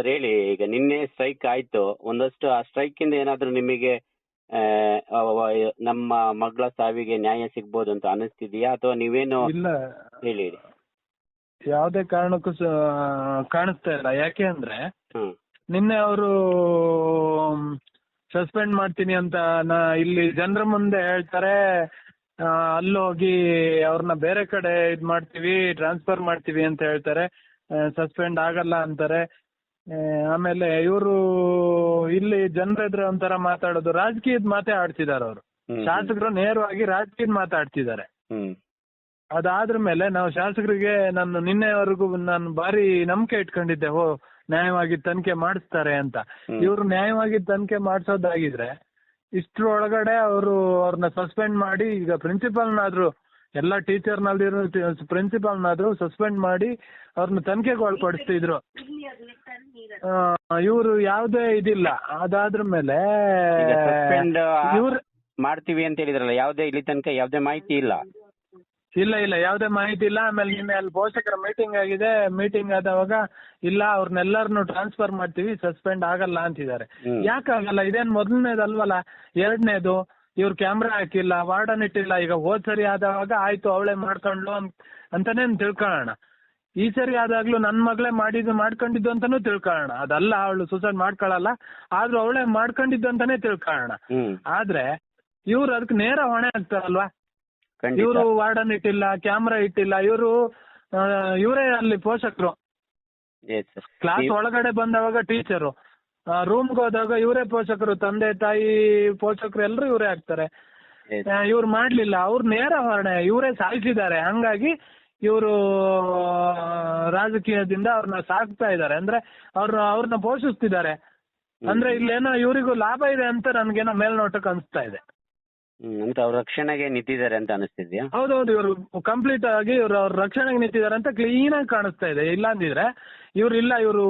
Sir ಹೇಳಿ ಈಗ ನಿನ್ನೆ ಸ್ಟ್ರೈಕ್ ಆಯ್ತು. ಒಂದಷ್ಟು ಆ ಸ್ಟ್ರೈಕ್ ಇಂದ ಏನಾದ್ರೂ ನಿಮಗೆ ನಮ್ಮ ಮಗಳ ಸಾವಿಗೆ ನ್ಯಾಯ ಸಿಗ್ಬೋದು ಅಂತ ಅನಿಸ್ತಿದ್ಯಾ ಅಥವಾ ನೀವೇನು ಇಲ್ಲ. ಹೇಳಿ ಹೇಳಿ. ಯಾವುದೇ ಕಾರಣಕ್ಕೂ ಸ- ಕಾಣಿಸ್ತಾ ಇಲ್ಲ. ಯಾಕೆ ಅಂದ್ರೆ ಹ್ಮ್. ನಿನ್ನೆ ಅವರು ಸಸ್ಪೆಂಡ್ ಮಾಡ್ತೀನಿ ಅಂತ ನಾ ಇಲ್ಲಿ ಜನರ ಮುಂದೆ ಹೇಳ್ತಾರೆ. ಆ, ಅಲ್ಲಿ ಹೋಗಿ ಅವ್ರನ್ನ ಬೇರೆ ಕಡೆ ಇದ್ ಮಾಡ್ತೀವಿ ಟ್ರಾನ್ಸ್ಫರ್ ಮಾಡ್ತೀವಿ ಅಂತ ಹೇಳ್ತಾರೆ. ಸಸ್ಪೆಂಡ್ ಆಗಲ್ಲ ಅಂತಾರೆ. ಆಮೇಲೆ ಇವರು ಇಲ್ಲಿ ಜನರ ಎದುರು ಒಂಥರ ಮಾತಾಡೋದು. ರಾಜಕೀಯದ ಮಾತೇ ಆಡ್ತಿದ್ದಾರೆ ಅವರು. ಶಾಸಕರು ನೇರವಾಗಿ ರಾಜಕೀಯದ ಮಾತಾಡ್ತಿದ್ದಾರೆ ಅದಾದ್ರ ಮೇಲೆ ನಾವು ಶಾಸಕರಿಗೆ ನಾನು ನಿನ್ನೆವರೆಗೂ ನಾನು ಭಾರಿ ನಂಬಿಕೆ ಇಟ್ಕೊಂಡಿದ್ದೆ. ಓ ನ್ಯಾಯವಾಗಿ ತನಿಖೆ ಮಾಡಿಸ್ತಾರೆ ಅಂತ. ಇವರು ನ್ಯಾಯವಾಗಿ ತನಿಖೆ ಮಾಡಿಸೋದಾಗಿದ್ರೆ ಇಷ್ಟ್ರ ಒಳಗಡೆ ಅವರು ಅವ್ರನ್ನ ಸಸ್ಪೆಂಡ್ ಮಾಡಿ ಈಗ ಪ್ರಿನ್ಸಿಪಾಲ್ನಾದ್ರು ಎಲ್ಲ ಟೀಚರ್ನಲ್ಲಿರೋ ಪ್ರಿನ್ಸಿಪಾಲ್ನಾದ್ರು ಸಸ್ಪೆಂಡ್ ಮಾಡಿ ಅವ್ರನ್ನ ತನಿಖೆಗೆ ಒಳಪಡಿಸ್ತಿದ್ರು ಇವರು ಯಾವುದೇ ಇದಿಲ್ಲ. ಅದಾದ್ರ ಮೇಲೆ ಆ- ಇವ್ರ ಮಾಡ್ತೀವಿ ಅಂತ ಹೇಳಿದ್ರಲ್ಲ ಯಾವುದೇ ಇಲ್ಲಿ ತನಕ ಯಾವ್ದೇ ಮಾಹಿತಿ ಇಲ್ಲ. ಇಲ್ಲ ಇಲ್ಲ ಯಾವುದೇ ಮಾಹಿತಿ ಇಲ್ಲ. ಆಮೇಲೆ ನಿನ್ನೆ ಅಲ್ಲಿ ಪೋಷಕರ ಮೀಟಿಂಗ್ ಆಗಿದೆ. ಮೀಟಿಂಗ್ ಆದವಾಗ ಇಲ್ಲ ಅವ್ರನ್ನೆಲ್ಲರನ್ನು ಟ್ರಾನ್ಸ್ಫರ್ ಮಾಡ್ತೀವಿ ಸಸ್ಪೆಂಡ್ ಆಗಲ್ಲ ಅಂತಿದ್ದಾರೆ. ಯಾಕಾಗಲ್ಲ? ಇದೇನ್ ಮೊದಲನೇದಲ್ವಲ್ಲ? ಎರಡನೇದು. ಇವ್ರು ಕ್ಯಾಮ್ರಾ ಹಾಕಿಲ್ಲ ವಾರ್ಡನ್ ಇಟ್ಟಿಲ್ಲ ಈಗ ಹೋದ್ ಸರಿ ಆದವಾಗ ಆಯ್ತು ಅವಳೆ ಮಾಡ್ಕೊಂಡ್ಲು ಅಂತಾನೆ ತಿಳ್ಕೊಳ್ಳೋಣ. ಈ ಸರಿ ಆದಾಗ್ಲೂ ನನ್ ಮಗಳೇ ಮಾಡಿದ್ದು ಮಾಡ್ಕೊಂಡಿದ್ದು ಅಂತಾನೂ ತಿಳ್ಕೊಳ್ಳೋಣ. ಅದಲ್ಲ ಅವಳು ಸುಸೈಡ್ ಮಾಡ್ಕೊಳ್ಳಲ್ಲ ಆದ್ರೂ ಅವಳೆ ಮಾಡ್ಕೊಂಡಿದ್ದು ಅಂತಾನೆ ತಿಳ್ಕೊಳ್ಳೋಣ. ಆದ್ರೆ ಇವ್ರು ಅದಕ್ಕೆ ನೇರ ಹೊಣೆ ಆಗ್ತಾರಲ್ವಾ? ಇವರು ವಾರ್ಡನ್ ಇಟ್ಟಿಲ್ಲ ಕ್ಯಾಮ್ರಾ ಇಟ್ಟಿಲ್ಲ ಇವರು ಇವರೇ ಅಲ್ಲಿ ಪೋಷಕರು. ಕ್ಲಾಸ್ ಒಳಗಡೆ ಬಂದವಾಗ ಟೀಚರು ರೂಮ್ಗೆ ಹೋದಾಗ ಇವರೇ ಪೋಷಕರು ತಂದೆ ತಾಯಿ ಪೋಷಕರು ಎಲ್ಲರೂ ಇವರೇ ಆಗ್ತಾರೆ. ಇವ್ರು ಮಾಡ್ಲಿಲ್ಲ. ಅವ್ರು ನೇರ ಹೊರಣೆ ಇವರೇ ಸಾಯಿಸಿದ್ದಾರೆ. ಹಂಗಾಗಿ ಇವರು ರಾಜಕೀಯದಿಂದ ಅವ್ರನ್ನ ಸಾಕ್ತಾ ಇದ್ದಾರೆ. ಅಂದ್ರೆ ಅವ್ರ ಅವ್ರನ್ನ ಪೋಷಿಸ್ತಿದ್ದಾರೆ. ಅಂದ್ರೆ ಇಲ್ಲೇನೋ ಇವರಿಗೂ ಲಾಭ ಇದೆ ಅಂತ ನನ್ಗೇನೋ ಮೇಲ್ನೋಟಕ್ಕೆ ಅನಿಸ್ತಾ ಇದೆ. ಹ್ಮ್ ಅಂತ ಅವ್ರ ರಕ್ಷಣೆಗೆ ನಿಂತಿದ್ದಾರೆ ಅಂತ ಅನಿಸ್ತಿದ್ಯಾ? ಹೌದೌದು ಇವರು ಕಂಪ್ಲೀಟ್ ಆಗಿ ಇವರು ಅವ್ರ ರಕ್ಷಣೆಗೆ ನಿಂತಿದ್ದಾರೆ ಅಂತ ಕ್ಲೀನ್ ಆಗಿ ಕಾಣಿಸ್ತಾ ಇದೆ. ಇಲ್ಲ ಅಂದಿದ್ರೆ ಇವ್ರು ಇಲ್ಲ ಇವರು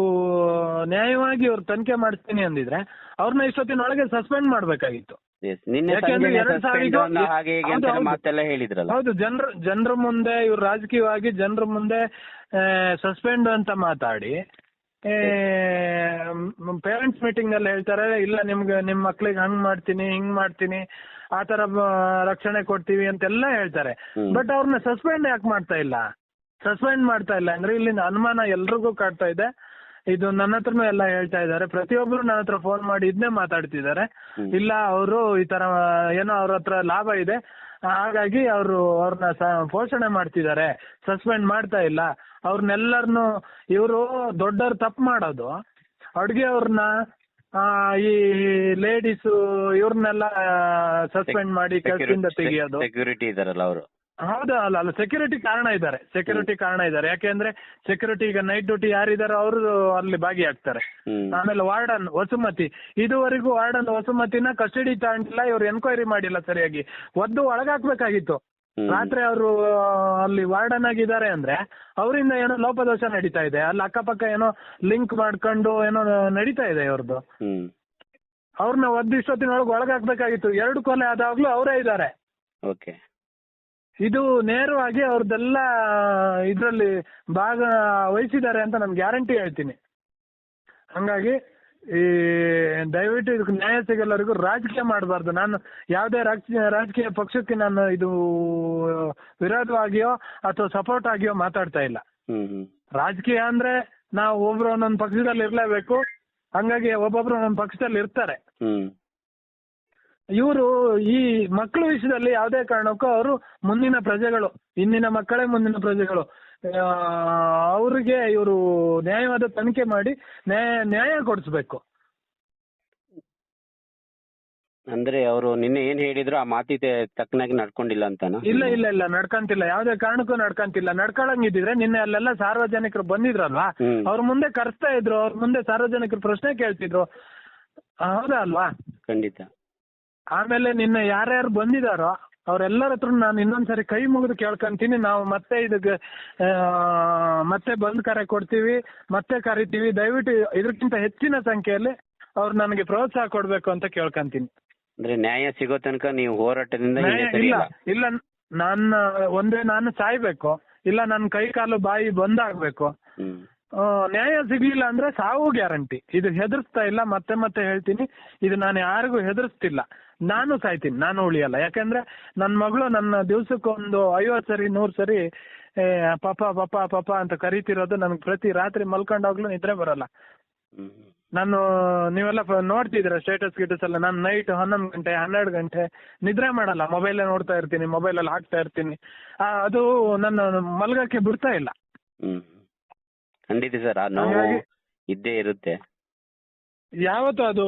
ನ್ಯಾಯವಾಗಿ ಇವ್ರು ತನಿಖೆ ಮಾಡಿಸ್ತೀನಿ ಅಂದಿದ್ರೆ ಅವ್ರನ್ನ ಇಷ್ಟೊತ್ತಿನೊಳಗೆ ಸಸ್ಪೆಂಡ್ ಮಾಡ್ಬೇಕಾಗಿತ್ತು. ಎಸ್ ನಿನ್ನೆ ಯಾಕೆಂದ್ರೆ ಸಂಜೆನೆ ಎರಡು suspend ಸಾವಿರ ಅನ್ನ ಹಾಗೆ ಹೀಗೆ ಅಂತ ಹೌದು, ಹೌದು. ಮಾತೆಲ್ಲ ಹೇಳಿದ್ರಲ್ಲ. ಹೌದು ಜನರ ಜನರ ಮುಂದೆ ಇವ್ರು ರಾಜಕೀಯವಾಗಿ ಜನರ ಮುಂದೆ ಸಸ್ಪೆಂಡ್ ಅಂತ ಮಾತಾಡಿ ಪೇರೆಂಟ್ಸ್ ಮೀಟಿಂಗ್ ಅಲ್ಲಿ ಹೇಳ್ತಾರೆ ಇಲ್ಲ ನಿಮ್ಗೆ ನಿಮ್ ಮಕ್ಳಿಗೆ ಹಂಗ್ ಮಾಡ್ತೀನಿ ಹಿಂಗ್ ಮಾಡ್ತೀನಿ ಆ ತರ ರಕ್ಷಣೆ ಕೊಡ್ತೀವಿ ಅಂತೆಲ್ಲ ಹೇಳ್ತಾರೆ. ಬಟ್ ಅವ್ರನ್ನ ಸಸ್ಪೆಂಡ್ ಯಾಕೆ ಮಾಡ್ತಾ ಇಲ್ಲ? ಸಸ್ಪೆಂಡ್ ಮಾಡ್ತಾ ಇಲ್ಲ ಅಂದ್ರೆ ಇಲ್ಲಿ ಅನುಮಾನ ಎಲ್ರಿಗೂ ಕಾಡ್ತಾ ಇದೆ. ಇದು ನನ್ನ ಹತ್ರನೂ ಎಲ್ಲ ಹೇಳ್ತಾ ಇದ್ದಾರೆ. ಪ್ರತಿಯೊಬ್ರು ನನ್ನ ಹತ್ರ ಫೋನ್ ಮಾಡಿ ಇದನ್ನೇ ಮಾತಾಡ್ತಿದ್ದಾರೆ. ಇಲ್ಲ ಅವರು ಈ ತರ ಏನೋ ಅವ್ರ ಹತ್ರ ಲಾಭ ಇದೆ. ಹಾಗಾಗಿ ಅವರು ಅವ್ರನ್ನ ಪೋಷಣೆ ಮಾಡ್ತಿದ್ದಾರೆ ಸಸ್ಪೆಂಡ್ ಮಾಡ್ತಾ ಇಲ್ಲ. ಅವ್ರನ್ನೆಲ್ಲರನ್ನು ಇವರು ದೊಡ್ಡವ್ರು ತಪ್ಪು ಮಾಡೋದು. ಅಡುಗೆ ಅವ್ರನ್ನ ಈ ಲೇಡೀಸ್ ಇವ್ರನ್ನೆಲ್ಲ ಸಸ್ಪೆಂಡ್ ಮಾಡಿ ಕೆಲಸದಿಂದ ತೆಗಿಯೋದು. ಸೆಕ್ಯೂರಿಟಿ ಇದಾರಲ್ಲ ಅವರು. ಹೌದಾ ಅಲ್ಲ ಅಲ್ಲ ಸೆಕ್ಯೂರಿಟಿ ಕಾರಣ ಇದ್ದಾರೆ. ಸೆಕ್ಯೂರಿಟಿ ಕಾರಣ ಇದ್ದಾರೆ. ಯಾಕೆಂದ್ರೆ ಸೆಕ್ಯೂರಿಟಿ ಈಗ ನೈಟ್ ಡ್ಯೂಟಿ ಯಾರಿದಾರೋ ಅವರು ಅಲ್ಲಿ ಭಾಗಿಯಾಗ್ತಾರೆ. ಆಮೇಲೆ ವಾರ್ಡನ್ ವಸುಮತಿ. ಇದುವರೆಗೂ ವಾರ್ಡನ್ ವಸುಮತಿನ ಕಸ್ಟಡಿ ತಗೊಂಡಿಲ್ಲ ಇವ್ರು ಎನ್ಕ್ವೈರಿ ಮಾಡಿಲ್ಲ ಸರಿಯಾಗಿ. ಒದ್ದು ಒಳಗಾಕ್ಬೇಕಾಗಿತ್ತು. ರಾತ್ರಿ ಅವರು ಅಲ್ಲಿ ವಾರ್ಡನ್ ಆಗಿದ್ದಾರೆ ಅಂದ್ರೆ ಅವರಿಂದ ಏನೋ ಲೋಪದೋಷ ನಡೀತಾ ಇದೆ. ಅಲ್ಲಿ ಅಕ್ಕಪಕ್ಕ ಏನೋ ಲಿಂಕ್ ಮಾಡ್ಕೊಂಡು ಏನೋ ನಡೀತಾ ಇದೆ ಇವ್ರದ್ದು ಅವ್ರನ್ನ ಒದ್ದು ಇಷ್ಟೊತ್ತಿನೊಳಗೆ ಒಳಗಾಕ್ಬೇಕಾಗಿತ್ತು. ಎರಡು ಕೊಲೆ ಆದಾಗ್ಲೂ ಅವರೇ ಇದ್ದಾರೆ. ಓಕೆ. ಇದು ನೇರವಾಗಿ ಅವ್ರದ್ದೆಲ್ಲ ಇದರಲ್ಲಿ ಭಾಗ ವಹಿಸಿದ್ದಾರೆ ಅಂತ ನಾನು ಗ್ಯಾರಂಟಿ ಹೇಳ್ತೀನಿ. ಹಂಗಾಗಿ ಈ ದಯವಿಟ್ಟು ಇದಕ್ಕೆ ನ್ಯಾಯ ಸಿಗಲ್ಲರಿಗೂ ರಾಜಕೀಯ ಮಾಡಬಾರ್ದು. ನಾನು ಯಾವುದೇ ರಾಜಕೀಯ ಪಕ್ಷಕ್ಕೆ ನಾನು ಇದು ವಿರೋಧವಾಗಿಯೋ ಅಥವಾ ಸಪೋರ್ಟ್ ಆಗಿಯೋ ಮಾತಾಡ್ತಾ ಇಲ್ಲ. ರಾಜಕೀಯ ಅಂದ್ರೆ ನಾವು ಒಬ್ರು ಒಂದೊಂದು ಪಕ್ಷದಲ್ಲಿ ಇರಲೇಬೇಕು ಹಂಗಾಗಿ ಒಬ್ಬೊಬ್ರು ಒಂದೊಂದು ಪಕ್ಷದಲ್ಲಿ ಇರ್ತಾರೆ ಇವರು ಈ ಮಕ್ಕಳ ವಿಷಯದಲ್ಲಿ ಯಾವುದೇ ಕಾರಣಕ್ಕೂ ಅವರು ಮುಂದಿನ ಪ್ರಜೆಗಳು ಇಂದಿನ ಮಕ್ಕಳೇ ಮುಂದಿನ ಪ್ರಜೆಗಳು. ಅವರಿಗೆ ಇವರು ನ್ಯಾಯವಾದ ತನಿಖೆ ಮಾಡಿ ನ್ಯಾಯ ನ್ಯಾಯ ಕೊಡಿಸ್ಬೇಕು. ಅಂದ್ರೆ ಅವರು ನಿನ್ನೆ ಏನ್ ಹೇಳಿದ್ರು ಆ ಮಾತಿಗೆ ತಕ್ಕನಾಗಿ ನಡ್ಕೊಂಡಿಲ್ಲ ಅಂತಾನ? ಇಲ್ಲ ಇಲ್ಲ ಇಲ್ಲ ನಡ್ಕಂತಿಲ್ಲ. ಯಾವ್ದೇ ಕಾರಣಕ್ಕೂ ನಡ್ಕಂತಿಲ್ಲ. ನಡ್ಕೊಳಂಗಿದ್ರೆ ನಿನ್ನೆ ಅಲ್ಲೆಲ್ಲ ಸಾರ್ವಜನಿಕರು ಬಂದಿದ್ರಲ್ವಾ. ಅವ್ರ ಮುಂದೆ ಕರೆಸ್ತಾ ಇದ್ರು ಅವ್ರ ಮುಂದೆ ಸಾರ್ವಜನಿಕರು ಪ್ರಶ್ನೆ ಕೇಳ್ತಿದ್ರು. ಹೌದಾ ಅಲ್ವಾ? ಖಂಡಿತ. ಆಮೇಲೆ ನಿನ್ನೆ ಯಾರ್ಯಾರು ಬಂದಿದಾರೋ ಅವ್ರೆಲ್ಲರ ಹತ್ರ ನಾನು ಇನ್ನೊಂದ್ಸರಿ ಕೈ ಮುಗಿದು ಕೇಳ್ಕೊಂತೀನಿ. ನಾವು ಮತ್ತೆ ಇದಕ್ಕೆ ಮತ್ತೆ ಬಂದ್ ಕರೆ ಕೊಡ್ತೀವಿ ಮತ್ತೆ ಕರಿತೀವಿ. ದಯವಿಟ್ಟು ಇದಕ್ಕಿಂತ ಹೆಚ್ಚಿನ ಸಂಖ್ಯೆಯಲ್ಲಿ ಅವ್ರು ನನಗೆ ಪ್ರೋತ್ಸಾಹ ಕೊಡ್ಬೇಕು ಅಂತ ಕೇಳ್ಕೊಂತೀನಿ. ಅಂದ್ರೆ ನ್ಯಾಯ ಸಿಗೋ ತನಕ ನೀವು ಹೋರಾಟದಿಂದ ನ್ಯಾಯ ಇಲ್ಲ. ಇಲ್ಲ ನನ್ನ ಒಂದೇ ನಾನು ಸಾಯ್ಬೇಕು. ಇಲ್ಲ ನನ್ನ ಕೈ ಕಾಲು ಬಾಯಿ ಬಂದಾಗ್ಬೇಕು. ನ್ಯಾಯ ಸಿಗ್ಲಿಲ್ಲ ಅಂದ್ರೆ ಸಾವು ಗ್ಯಾರಂಟಿ. ಇದು ಹೆದರ್ಸ್ತಾ ಇಲ್ಲ, ಮತ್ತೆ ಮತ್ತೆ ಹೇಳ್ತೀನಿ. ಇದು ನಾನು ಯಾರಿಗೂ ಹೆದರ್ಸ್ತಿಲ್ಲ. ನಾನು ಸಾಯ್ತೀನಿ, ನಾನು ಉಳಿಯಲ್ಲ. ಯಾಕಂದ್ರೆ ನನ್ನ ಮಗಳು ನನ್ನ ದಿವ್ಸಕ್ಕೊಂದು ಐವತ್ತು ಸರಿ, ನೂರ್ ಸರಿ ಪಾಪ ಪಪ್ಪ ಪಪ್ಪ ಅಂತ ಕರಿತಿರೋದು ನನಗೆ ಪ್ರತಿ ರಾತ್ರಿ ಮಲ್ಕೊಂಡಾಗ್ಲೂ ನಿದ್ರೆ ಬರಲ್ಲ. ನಾನು ನೀವೆಲ್ಲ ನೋಡ್ತಿದ್ದೀರ ಸ್ಟೇಟಸ್ ಗಿಟಸ್ ಎಲ್ಲ? ನಾನು ನೈಟ್ ಹನ್ನೊಂದು ಗಂಟೆ, ಹನ್ನೆರಡು ಗಂಟೆ ನಿದ್ರೆ ಮಾಡಲ್ಲ. ಮೊಬೈಲ್ ನೋಡ್ತಾ ಇರ್ತೀನಿ ಮೊಬೈಲ್ ಅಲ್ಲಿ ಹಾಕ್ತಾ ಇರ್ತೀನಿ. ಅದು ನನ್ನ ಮಲ್ಗಕ್ಕೆ ಬಿಡ್ತಾ ಇಲ್ಲ. ಖಂಡಿತ ಸರ್ ಆ ನೋವು ಹಾಗಾಗಿ- ಇದ್ದೇ ಇರುತ್ತೆ. ಯಾವತ್ತು ಅದು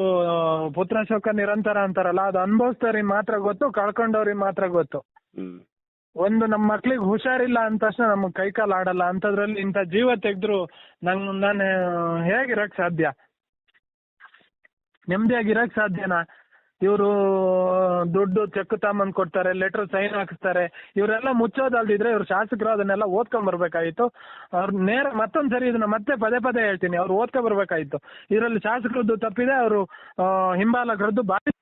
ಪುತ್ರ ಶೋಕ ನಿರಂತರ ಅಂತಾರಲ್ಲ ಅದು ಅನುಭವಿಸ್ದವ್ರಿಗೆ ಮಾತ್ರ ಗೊತ್ತು ಕಳ್ಕೊಂಡವ್ರಿಗೆ ಮಾತ್ರ ಗೊತ್ತು. ಹ್ಮ್. ಒಂದು ನಮ್ಮ ಮಕ್ಳಿಗೆ ಹುಷಾರಿಲ್ಲ ಅಂದ ತಕ್ಷಣ ನಮ್ಗೆ ಕೈಕಾಲು ಆಡಲ್ಲ ಅಂತದ್ರಲ್ಲಿ ಇಂಥ ಜೀವ ತೆಗೆದ್ರು ನಂಗೆ ನಾನು ಹೇಗಿರಕ್ ಸಾಧ್ಯ? ನೆಮ್ಮದಿಯಾಗಿರಕ್ ಸಾಧ್ಯನಾ? ಇವರು ದುಡ್ಡು ಚೆಕ್ ತಾಂಬಂದ್ ಕೊಡ್ತಾರೆ ಲೆಟರ್ ಸೈನ್ ಹಾಕಿಸ್ತಾರೆ. ಇವರೆಲ್ಲ ಮುಚ್ಚೋದಲ್ದಿದ್ರೆ ಇವ್ರು ಶಾಸಕರು ಅದನ್ನೆಲ್ಲ ಓದ್ಕೊಂಡ್ ಬರ್ಬೇಕಾಯ್ತು ಅವ್ರು ನೇರ ಮತ್ತೊಂದ್ ಸರಿ ಇದನ್ನ ಮತ್ತೆ ಪದೇ ಪದೇ ಹೇಳ್ತೀನಿ. ಅವ್ರು ಓದ್ಕೊಂಡ್ ಬರ್ಬೇಕಾಯ್ತು ಇದರಲ್ಲಿ ಶಾಸಕರದ್ದು ತಪ್ಪಿದೆ ಅವರು ಹಿಂಬಾಲಕರದ್ದು ಬಾರಿ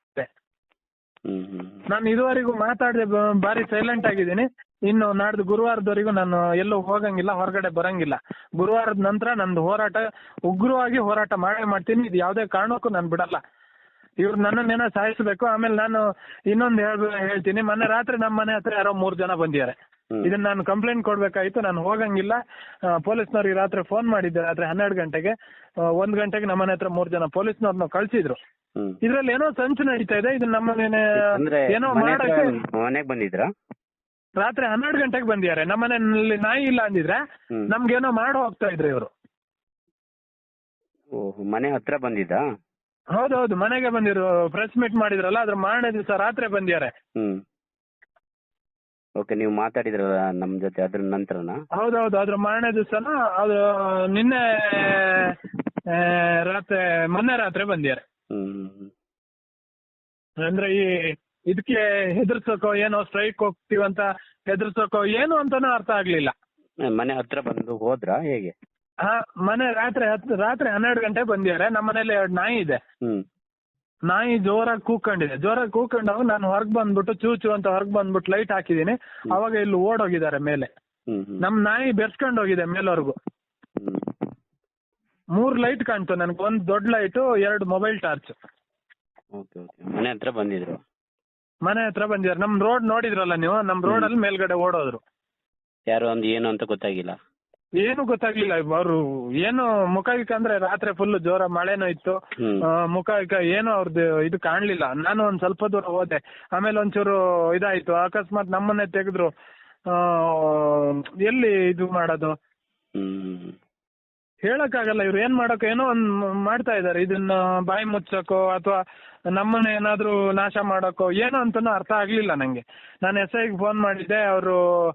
ನಾನು ಇದುವರೆಗೂ ಮಾತಾಡದೆ ಬಾರಿ ಸೈಲೆಂಟ್ ಆಗಿದ್ದೀನಿ. ಇನ್ನು ನಾಡ್ದು ಗುರುವಾರದವರೆಗೂ ನಾನು ಎಲ್ಲೂ ಹೋಗಂಗಿಲ್ಲ ಹೊರಗಡೆ ಬರಂಗಿಲ್ಲ. ಗುರುವಾರದ ನಂತರ ನಂದು ಹೋರಾಟ ಉಗ್ರವಾಗಿ ಹೋರಾಟ ಮಾಡೇ ಮಾಡ್ತೀನಿ. ಇದು ಯಾವುದೇ ಕಾರಣಕ್ಕೂ ನಾನು ಬಿಡಲ್ಲ. ಇವ್ರು ನನ್ನನ್ನೇನೋ ಸಾಯಿಸಬೇಕು ಆಮೇಲೆ ನಾನು ಇನ್ನೊಂದು ಹೇಳ್ ಹೇಳ್ತೀನಿ. ಮೊನ್ನೆ ರಾತ್ರಿ ನಮ್ಮ ಮನೆ ಹತ್ರ ಯಾರೋ ಮೂರ್ ಜನ ಬಂದಿದ್ದಾರೆ. ಇದನ್ನ ನಾನು ಕಂಪ್ಲೇಂಟ್ ಕೊಡ್ಬೇಕಾಯ್ತು. ನಾನು ಹೋಗಂಗಿಲ್ಲ. ಪೊಲೀಸ್ನವ್ರಿಗೆ ರಾತ್ರಿ ಫೋನ್ ಮಾಡಿದ್ದೆ ರಾತ್ರಿ ಹನ್ನೆರಡು ಗಂಟೆಗೆ. ಒಂದ್ ಗಂಟೆಗೆ ನಮ್ಮ ಮನೆ ಹತ್ರ ಮೂರ್ ಜನ ಪೊಲೀಸ್ನವ್ರನ್ನ ಕಳ್ಸಿದ್ರು. ಇದ್ರಲ್ಲಿ ಏನೋ ಸಂಚು ನಡೀತಾ ಇದೆ. ಇದನ್ನ ನಮ್ಮ ಏನೋ ಮಾಡೋಕೆ ಮನೆಗೆ ಮಾಡಕ್ಕೆ ಮನೆಗ್ ಬಂದಿದ್ರಾ? ರಾತ್ರಿ ಹನ್ನೆರಡು ಗಂಟೆಗೆ ಬಂದಿದ್ದಾರೆ. ನಮ್ಮ ಮನೆಯಲ್ಲಿ ನಾಯಿ ಇಲ್ಲ ಅಂದಿದ್ರೆ ನಮ್ಗೆ ನಮ್ಗೇನೋ ಮಾಡೋ ಹೋಗ್ತಾ ಇದ್ರು ಇವರು. ಓಹ್ ಮನೆ ಹತ್ರ ಬಂದಿದ್ದಾ? ಹೌದೌದು ಮನೆಗೆ ಬಂದಿರು ಪ್ರೆಸ್ ಮೀಟ್ ಮಾಡಿದ್ರಲ್ಲ ಅದ್ರ ಮಾರನೇ ದಿವಸ ರಾತ್ರಿ ಬಂದಿದ್ದಾರೆ. ಹ್ಮ್. ಓಕೆ ನೀವು ಮಾತಾಡಿದ್ರಲ್ಲ ನಮ್ ಜೊತೆ ಅದ್ರ ನಂತರನಾ? ಹೌದೌದು ಅದ್ರ ಮಾರನೇ ದಿವಸನ ಅದು ನಿನ್ನೆ ಆ, ರಾತ್ರಿ ಮೊನ್ನೆ ರಾತ್ರಿ ಬಂದಿದ್ದಾರೆ. ಹ್ಮ್ ಅಂದ್ರೆ ಈ ಇದಕ್ಕೆ ಹೆದರ್ಸೋಕೋ ಏನೋ ಸ್ಟ್ರೈಕ್ ಹೋಗ್ತೀವಂತ ಹೆದರ್ಸೋಕೋ ಏನು ಅಂತಾನೂ ಅರ್ಥ ಆಗ್ಲಿಲ್ಲ. ಮನೆ ಹತ್ರ ಬಂದು ಹೋದ್ರಾ ಹೇಗೆ? ಹಾ ಮನೆ ರಾತ್ರಿ ಹತ್ತು ರಾತ್ರಿ ಹನ್ನೆರಡು ಗಂಟೆ ಬಂದಿದ್ದಾರೆ. ನಮ್ಮ ಮನೇಲಿ ಎರಡು ನಾಯಿ ಇದೆ. ಹ್ಮ್. ನಾಯಿ ಜೋರಾಗಿ ಕೂಕೊಂಡಿದೆ. ಜೋರಾಗಿ ಕೂಕೊಂಡಾಗ ನಾನು ಹೊರಗ್ ಬಂದ್ಬಿಟ್ಟು ಚೂ ಚೂ ಅಂತ ಹೊರಗ್ ಬಂದ್ಬಿಟ್ಟು ಲೈಟ್ ಹಾಕಿದೀನಿ ಅವಾಗ ಇಲ್ಲಿ ಓಡೋಗಿದ್ದಾರೆ ಮೇಲೆ. ಹ್ಮ್ ಹ್ಮ್. ನಮ್ ನಾಯಿ ಬೆರ್ಸ್ಕೊಂಡ್ ಹೋಗಿದೆ ಮೇಲ್ವರೆಗೂ. ಹ್ಮ್. ಮೂರ್ ಲೈಟ್ ಕಾಣ್ತು ನನ್ಗೆ. ಒಂದ್ ದೊಡ್ಡ ಲೈಟು ಎರಡು ಮೊಬೈಲ್ ಟಾರ್ಚ್ ಓಕೆ ಓಕೆ. ಮನೆ ಹತ್ರ ಬಂದಿದ್ರು. ಮನೆ ಹತ್ರ ಬಂದಿದ್ದಾರೆ. ನಮ್ ರೋಡ್ ನೋಡಿದ್ರಲ್ಲ ನೀವು? ನಮ್ ರೋಡ್ ಅಲ್ಲಿ ಮೇಲ್ಗಡೆ ಓಡೋದ್ರು. ಯಾರು ಒಂದು ಏನು ಅಂತ ಗೊತ್ತಾಗಿಲ್ಲ. ಏನು ಗೊತ್ತಾಗ್ಲಿಲ್ಲ. ಅವರು ಏನು ಮುಖ ಗಿಖ ಅಂದ್ರೆ ರಾತ್ರಿ ಫುಲ್ ಜೋರ ಮಳೆನೂ ಇತ್ತು. ಹ್ಮ್. ಆ, ಮುಖ ಗಿಖ ಏನು ಅವ್ರದ್ದು ಇದು ಕಾಣ್ಲಿಲ್ಲ. ನಾನು ಒಂದ್ ಸ್ವಲ್ಪ ದೂರ ಹೋದೆ. ಆಮೇಲೆ ಒಂಚೂರು ಇದಾಯ್ತು. ಅಕಸ್ಮಾತ್ ನಮ್ಮನ್ನೇ ತೆಗೆದ್ರು. ಆ, ಎಲ್ಲಿ ಇದು ಮಾಡೋದು? ಹ್ಮ್. ಹೇಳಕ್ಕಾಗಲ್ಲ ಇವ್ರು ಏನ್ ಮಾಡೋಕೆ ಏನೋ ಒಂದ್ ಮಾಡ್ತಾ ಇದಾರೆ ಇದನ್ನ ಬಾಯಿ ಮುಚ್ಚೋಕೋ ಅಥವಾ ನಮ್ಮನ್ನ ಏನಾದ್ರೂ ನಾಶ ಮಾಡಕ್ಕೋ ಏನೋ ಅಂತಾನು ಅರ್ಥ ಆಗ್ಲಿಲ್ಲ ನಂಗೆ. ನಾನು ಎಸ್ ಐಗೆ ಫೋನ್ ಮಾಡಿದ್ದೆ ಅವರು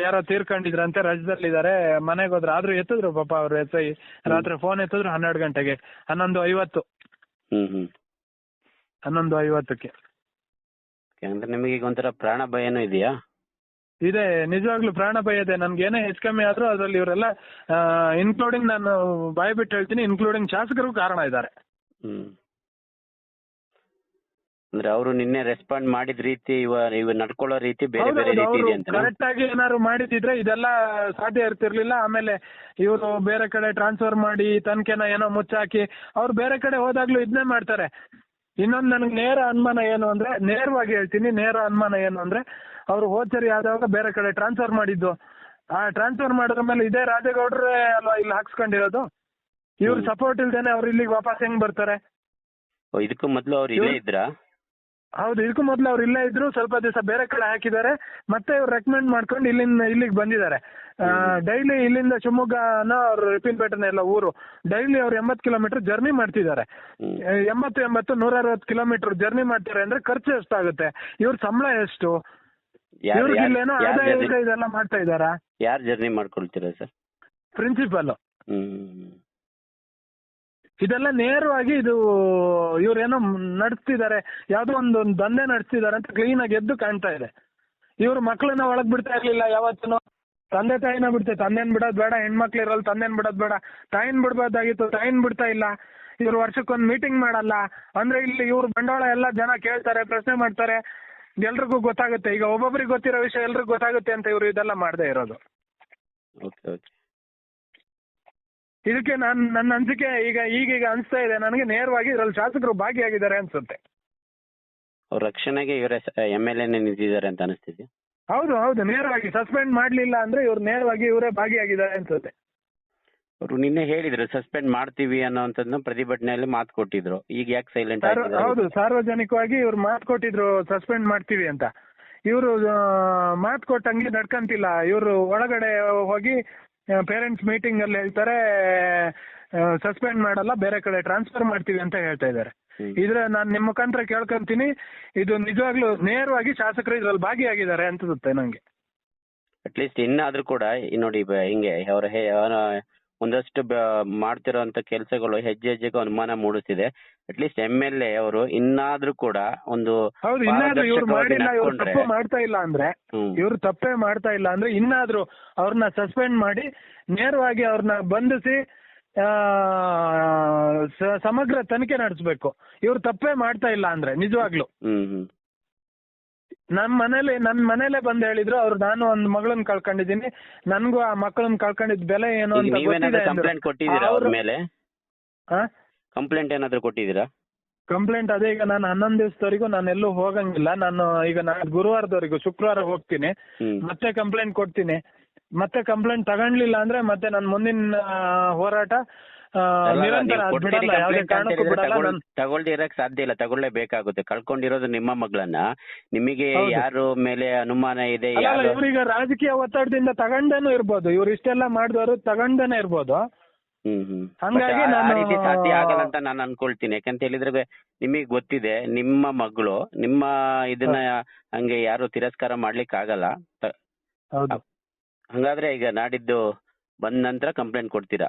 ಯಾರೋ ತೀರ್ಕೊಂಡಿದ್ರಂತೆ ರಜದಲ್ಲಿದ್ದಾರೆ ಮನೆಗೆ ಹೋದ್ರು. ಆದ್ರೂ ಎತ್ತಿದ್ರು ಪಾಪ ಅವ್ರು ಎಸ್ ಐ ರಾತ್ರಿ ಫೋನ್ ಎತ್ತಿದ್ರು ಹನ್ನೆರಡು ಗಂಟೆಗೆ. ಹನ್ನೊಂದು ಐವತ್ತು. ಹ್ಮ್ ಹ್ಮ್. ಹನ್ನೊಂದು ಐವತ್ತಕ್ಕೆ. ಅಂದ್ರೆ ನಿಮಗೆ ಈಗ ಒಂಥರ ಪ್ರಾಣ ಭಯನೂ ಇದೆಯಾ? ಇದೆ ನಿಜವಾಗ್ಲೂ ಪ್ರಾಣ ಭಯ ಇದೆ ನನ್ಗೆ ಏನೇ ಹೆಚ್ಚು ಕಮ್ಮಿ ಆದ್ರೂ ಅದ್ರಲ್ಲಿ ಇವರೆಲ್ಲ ಇನ್ಕ್ಲೂಡಿಂಗ್ ನಾನು ಬಾಯ್ ಬಿಟ್ಟು ಹೇಳ್ತೀನಿ ಇನ್ಕ್ಲೂಡಿಂಗ್ ಶಾಸಕರು ಕಾರಣ ಇದ್ದಾರೆ. ಹ್ಮ್. ಅಂದ್ರೆ ಅವರು ನಿನ್ನೆ ರೆಸ್ಪಾಂಡ್ ಮಾಡಿದ ರೀತಿ ಇವ ಇವ ನಡ್ಕೊಳ್ಳೋ ರೀತಿ ಬೇರೆ ಬೇರೆ ರೀತಿ ಇದೆ ಅಂತ ಕರೆಕ್ಟ್ ಆಗಿ ಏನಾದ್ರು ಮಾಡಿದಿದ್ರೆ ಇದೆಲ್ಲ ಸಾಧ್ಯ ಇರ್ತಿರ್ಲಿಲ್ಲ. ಆಮೇಲೆ ಇವರು ಬೇರೆ ಕಡೆ ಟ್ರಾನ್ಸ್ಫರ್ ಮಾಡಿ ತನಕೇನ ಏನೋ ಮುಚ್ಚಾಕಿ ಅವ್ರು ಬೇರೆ ಕಡೆ ಹೋದಾಗ್ಲೂ ಇದನ್ನೇ ಮಾಡ್ತಾರೆ. ಇನ್ನೊಂದು ನನಗೆ ನೇರ ಅನುಮಾನ ಏನು ಅಂದ್ರೆ ನೇರವಾಗಿ ಹೇಳ್ತೀನಿ ನೇರ ಅನುಮಾನ ಏನು ಅಂದ್ರೆ ಅವ್ರು ಹೋಚರಿ ಸರಿ ಆದಾಗ ಬೇರೆ ಕಡೆ ಟ್ರಾನ್ಸ್ಫರ್ ಮಾಡಿದ್ದು. ಆ ಟ್ರಾನ್ಸ್ಫರ್ ಮಾಡಿದ ಮೇಲೆ ಇದೇ ರಾಜೇಗೌಡ್ರೆ ಅಲ್ವಾ ಇಲ್ಲಿ ಹಾಕ್ಸ್ಕೊಂಡಿರೋದು? ಇವ್ರ. ಸಪೋರ್ಟ್ ಇಲ್ದೇನೆ ಅವ್ರು ಇಲ್ಲಿಗೆ ವಾಪಸ್ ಹೆಂಗ್ ಬರ್ತಾರೆ? ಓ, ಇದಕ್ಕೂ ಮೊದಲು ಅವ್ರು ಇಲ್ಲೇ ಇದ್ರಾ? ಹೌದು ಇದಕ್ಕೂ ಮೊದಲು ಅವ್ರು ಇಲ್ಲೇ ಇದ್ರು ಸ್ವಲ್ಪ ದಿವಸ ಬೇರೆ ಕಡೆ ಹಾಕಿದ್ದಾರೆ. ಮತ್ತೆ ಇವ್ರು ರೆಕಮೆಂಡ್ ಮಾಡ್ಕೊಂಡು ಇಲ್ಲಿಂದ ಇಲ್ಲಿಗೆ ಬಂದಿದ್ದಾರೆ. ಡೈಲಿ ಇಲ್ಲಿಂದ ಶಿವಮೊಗ್ಗನ ಅವ್ರು ರಿಪಿನ್ಪೇಟೆನ ಎಲ್ಲ ಊರು ಡೈಲಿ ಅವ್ರು ಎಂಬತ್ತು ಕಿಲೋಮೀಟರ್ ಜರ್ನಿ ಮಾಡ್ತಿದ್ದಾರೆ. ಎಂಬತ್ತು ಎಂಬತ್ತು ನೂರ ಅರವತ್ತು ಕಿಲೋಮೀಟರ್ ಜರ್ನಿ ಮಾಡ್ತಾರೆ ಅಂದ್ರೆ ಖರ್ಚು ಎಷ್ಟಾಗುತ್ತೆ? ಇವ್ರ ಸಂಬಳ ಎಷ್ಟು? ಯಾರು ಇವ್ರಿಗೆ ಇಲ್ಲೇನೋ ಯಾರು ಆದಾಯ ಇದೆಲ್ಲ ಮಾಡ್ತಾ ಇದ್ದಾರಾ? ಯಾರು ಜರ್ನಿ ಮಾಡ್ಕೊಳ್ತೀರಾ ಸರ್? ಪ್ರಿನ್ಸಿಪಲ್ ಇದೆಲ್ಲ ನೇರವಾಗಿ ಇದು, ಇವ್ರೇನೋ ನಡೆಸ್ತಿದ್ದಾರೆ, ಯಾವ್ದೋ ಒಂದು ದಂಧೆ ನಡೆಸ್ತಿದ್ದಾರೆ ಅಂತ ಕ್ಲೀನ್ ಆಗಿ ಎದ್ದು ಕಾಣ್ತಾ ಇದೆ. ಇವ್ರು ಮಕ್ಳನ್ನ ಒಳಗ್ ಬಿಡ್ತಾ ಇರ್ಲಿಲ್ಲ ಯಾವತ್ತೂ ತಂದೆ ತಾಯಿನ ಬಿಡ್ತೇವೆ ತಂದೆನ್ ಬಿಡೋದ್ ಬೇಡ, ಹೆಣ್ಮಕ್ಳು ಇರಲ್ಲ ತಂದೆನ್ ಬಿಡೋದ್ ಬೇಡ. ತಾಯಿನ್ ಬಿಡ್ಬೋದಾಗಿತ್ತು ತಾಯಿನ್ ಬಿಡ್ತಾ ಇಲ್ಲ. ಇವ್ರು ವರ್ಷಕ್ಕೊಂದ್ ಮೀಟಿಂಗ್ ಮಾಡಲ್ಲ. ಅಂದ್ರೆ ಇಲ್ಲಿ ಇವ್ರ ಬಂಡವಾಳ ಎಲ್ಲ ಜನ ಕೇಳ್ತಾರೆ, ಪ್ರಶ್ನೆ ಮಾಡ್ತಾರೆ. ಎಲ್ರಿಗೂ ಗೊತ್ತಾಗುತ್ತೆ. ಈಗ ಒಬ್ಬೊಬ್ರಿಗೆ ಗೊತ್ತಿರೋ ವಿಷಯ ಎಲ್ರಿಗೂ ಗೊತ್ತಾಗುತ್ತೆ ಅಂತ ಇವ್ರು ಇದೆಲ್ಲ ಮಾಡದೇ ಇರೋದು. ಓಕೆ ಓಕೆ ಇದಕ್ಕೆ ನಾನು ನನ್ನ ಅನಿಸಿಕೆ ಈಗ ಈಗೀಗ ಅನಿಸ್ತಾ ಇದೆ. ನನಗೆ ನೇರವಾಗಿ ಇದ್ರಲ್ಲಿ ಶಾಸಕರು ಭಾಗಿಯಾಗಿದ್ದಾರೆ ಅನ್ಸುತ್ತೆ. ಅವ್ರ ರಕ್ಷಣೆಗೆ ಇವರೇ ಎಂ ಎಲ್ ಎನೇ ನಿಂತಿದ್ದಾರೆ ಅಂತ ಅನಿಸ್ತಿದ್ಯಾ? ಹೌದು ಹೌದು. ನೇರವಾಗಿ ಸಸ್ಪೆಂಡ್ ಮಾಡಲಿಲ್ಲ ಅಂದ್ರೆ ಇವ್ರು ನೇರವಾಗಿ ಇವರೇ ಭಾಗಿಯಾಗಿದ್ದಾರೆ ಅನ್ಸುತ್ತೆ. ಅವರು ನಿನ್ನೆ ಹೇಳಿದ್ರು ಸಸ್ಪೆಂಡ್ ಮಾಡ್ತೀವಿ ಅನ್ನೋಂಥದ್ದನ್ನ ಪ್ರತಿಭಟನೆಯಲ್ಲಿ ಮಾತು ಕೊಟ್ಟಿದ್ರು. ಈಗ ಯಾಕೆ ಸೈಲೆಂಟ್ ಸಾರ್ವ- ಹೌದು ಸಾರ್ವಜನಿಕವಾಗಿ ಇವ್ರು ಮಾತು ಕೊಟ್ಟಿದ್ರು ಸಸ್ಪೆಂಡ್ ಮಾಡ್ತೀವಿ ಅಂತ. ಇವರು ಮಾತು ಕೊಟ್ಟಂಗೆ ನಡ್ಕಂತಿಲ್ಲ. ಇವರು ಒಳಗಡೆ ಹೋಗಿ ಪೇರೆಂಟ್ಸ್ ಮೀಟಿಂಗ್ ಅಲ್ಲಿ ಹೇಳ್ತಾರೆ ಸಸ್ಪೆಂಡ್ ಮಾಡಲ್ಲ ಬೇರೆ ಕಡೆ ಟ್ರಾನ್ಸ್ಫರ್ ಮಾಡ್ತೀವಿ ಅಂತ ಹೇಳ್ತಾ ಇದ್ದಾರೆ. ಇದ್ರ ನಾನು ನಿಮ್ಮ ಮುಖಾಂತರ ಕೇಳ್ಕೊಂತೀನಿ ಇದು ನಿಜವಾಗ್ಲೂ ನೇರವಾಗಿ ಶಾಸಕರು ಇದ್ರಲ್ಲಿ ಭಾಗಿಯಾಗಿದ್ದಾರೆ ಅನ್ಸುತ್ತೆ ನಂಗೆ. ಅಟ್ಲೀಸ್ಟ್ ಇನ್ನಾದ್ರೂ ಕೂಡ ಈ ನೋಡಿ ಬ- ಹಿಂಗೆ ಅವ್ರ ಅವರ ಒಂದಷ್ಟು ಮಾಡ್ತಿರೋಂತ ಮಾಡ್ತಿರೋಂಥ ಕೆಲಸಗಳು ಹೆಜ್ಜೆ ಹೆಜ್ಜೆಗೆ ಅನುಮಾನ ಮೂಡಿಸ್ತಿದೆ at least M L A ಅವರು ಇನ್ನಾದ್ರೂ ಕೂಡ ಒಂದು ಹೌದು ಇನ್ನಾದ್ರೂ ಇವ್ರು ಮಾಡಿಲ್ಲ ಇವ್ರು ತಪ್ಪು ಮಾಡ್ತಾ ಇಲ್ಲ ಅಂದ್ರೆ. ಇವ್ರು ತಪ್ಪೇ ಮಾಡ್ತಾ ಇಲ್ಲ ಅಂದ್ರೆ ಇನ್ನಾದ್ರೂ ಅವ್ರನ್ನ ಸಸ್ಪೆಂಡ್ ಮಾಡಿ ನೇರವಾಗಿ ಅವ್ರನ್ನ ಬಂಧಿಸಿ ಸಮಗ್ರ ತನಿಖೆ ನಡೆಸಬೇಕು. ಇವ್ರು ತಪ್ಪೇ ಮಾಡ್ತಾ ಇಲ್ಲ ಅಂದ್ರೆ ನಿಜವಾಗ್ಲು. ನಮ್ ಮನೇಲಿ ನನ್ ಮನೇಲೆ ಬಂದ್ ಹೇಳಿದ್ರು ಅವ್ರು ನಾನು ಒಂದ್ ಮಗಳನ್ನ ಕಳ್ಕೊಂಡಿದೀನಿ ನನ್ಗೂ ಆ ಮಕ್ಕಳನ್ ಕಳ್ಕೊಂಡಿದ್ ಬೆಲೆ ಏನು ಅಂತ ನೀವೇನಾದ್ರೂ ಗೊತ್ತಿದೆ ಕಂಪ್ಲೇಂಟ್ ಕೊಟ್ಟಿದ್ದೀರಾ ಅವ್ರ ಮೇಲೆ? ಆ? ಕಂಪ್ಲೇಂಟ್ ಏನಾದ್ರು ಕೊಟ್ಟಿದ್ದೀರಾ? ಕಂಪ್ಲೇಂಟ್ ಅದೇ ಈಗ ನಾನು ಹನ್ನೊಂದ್ ದಿವಸದವರೆಗೂ ನಾನು ಎಲ್ಲೂ ಹೋಗಂಗಿಲ್ಲ ನಾನು ಈಗ ನಾನು ಗುರುವಾರದವರೆಗೂ ಶುಕ್ರವಾರ ಹೋಗ್ತೀನಿ ಹ್ಮ್. ಮತ್ತೆ ಕಂಪ್ಲೇಂಟ್ ಕೊಡ್ತೀನಿ ಮತ್ತೆ ಕಂಪ್ಲೇಂಟ್ ತಗೊಂಡ್ಲಿಲ್ಲ ಅಂದ್ರೆ ಮತ್ತೆ ನನ್ನ ಮುಂದಿನ ಆ, ಹೋರಾಟ ನಿರಂತರ ನೀವು ಅದ್ ಬಿಡಲ್ಲ ಯಾವುದೇ ಕಾರಣಕ್ಕೂ ಬಿಡಲ್ಲ ತಗೊಳ್- ನಾನು ತಗೊಳ್ದೆ ಇರಕ್ ಸಾಧ್ಯ ಇಲ್ಲ ತಗೊಳ್ಳೇಬೇಕಾಗುತ್ತೆ. ಕಳ್ಕೊಂಡಿರೋದು ನಿಮ್ಮ ಮಗಳನ್ನ ನಿಮಗೆ ಹೌದು. ಯಾರು ಮೇಲೆ ಅನುಮಾನ ಇದೆ ಅಲ್ಲ ಯಾರು ಇವ್ರೀಗ ರಾಜಕೀಯ ಒತ್ತಡದಿಂದ ತಗೊಂಡೇನು ಇರ್ಬೋದು ಇವ್ರು ಇಷ್ಟೆಲ್ಲ ಮಾಡಿದವರು ತಗೊಂಡೇನೆ ಇರ್ಬೋದು. ಹ್ಮ್ ಹ್ಮ್. ಹಂಗಾಗಿ But ಆ- ಆ ನಾನು- ರೀತಿ ಸಾಧ್ಯ ಆಗಲ್ಲ ಅಂತ ನಾನು ಅನ್ಕೊಳ್ತೀನಿ. ಯಾಕಂತ ಹೇಳಿದ್ರೆ ನಿಮಗೆ ಗೊತ್ತಿದೆ ನಿಮ್ಮ ಮಗಳು ನಿಮ್ಮ ಇದನ್ನ ಹಂಗೆ ಯಾರು ತಿರಸ್ಕಾರ ಮಾಡ್ಲಿಕ್ಕೆ ಆಗಲ್ಲ. ತ- ಹೌದು. ಹಂಗಾದ್ರೆ ಈಗ ನಾಡಿದ್ದು ಬಂದ ನಂತರ ಕಂಪ್ಲೇಂಟ್ ಕೊಡ್ತೀರಾ?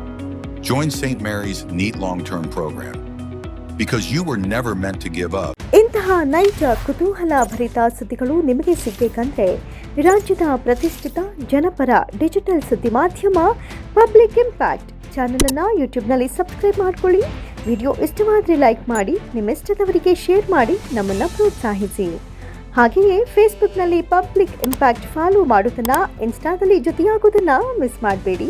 Join St. Mary's NEAT long term program because you were never meant to give up. ಇಂತಹ ನೈಜ, ಕುತೂಹಲ ಭರಿತ ಸುದ್ದಿಗಳು ನಿಮಗೆ ಸಿಗಬೇಕಂದ್ರೆ ರಾಜ್ಯದ ಪ್ರತಿಷ್ಠಿತ ಜನಪರ ಡಿಜಿಟಲ್ ಸುದ್ದಿ ಮಾಧ್ಯಮ ಪಬ್ಲಿಕ್ ಇಂಪ್ಯಾಕ್ಟ್ ಚಾನೆಲ್ ಅನ್ನ ಯೂಟ್ಯೂಬ್ನಲ್ಲಿ ಸಬ್ಸ್ಕ್ರೈಬ್ ಮಾಡ್ಕೊಳ್ಳಿ ವಿಡಿಯೋ ಇಷ್ಟವಾದರೆ ಲೈಕ್ ಮಾಡಿ ನಿಮ್ಮ ಇಷ್ಟದವರಿಗೆ ಶೇರ್ ಮಾಡಿ, ನಮ್ಮನ್ನು ಪ್ರೋತ್ಸಾಹಿಸಿ ಹಾಗೆಯೇ ಫೇಸ್ಬುಕ್ನಲ್ಲಿ ಪಬ್ಲಿಕ್ ಇಂಪ್ಯಾಕ್ಟ್ ಫಾಲೋ ಮಾಡೋದನ್ನ ಇನ್ಸ್ಟಾದಲ್ಲಿ ಜೊತೆಯಾಗೋದನ್ನ ಮಿಸ್ ಮಾಡಬೇಡಿ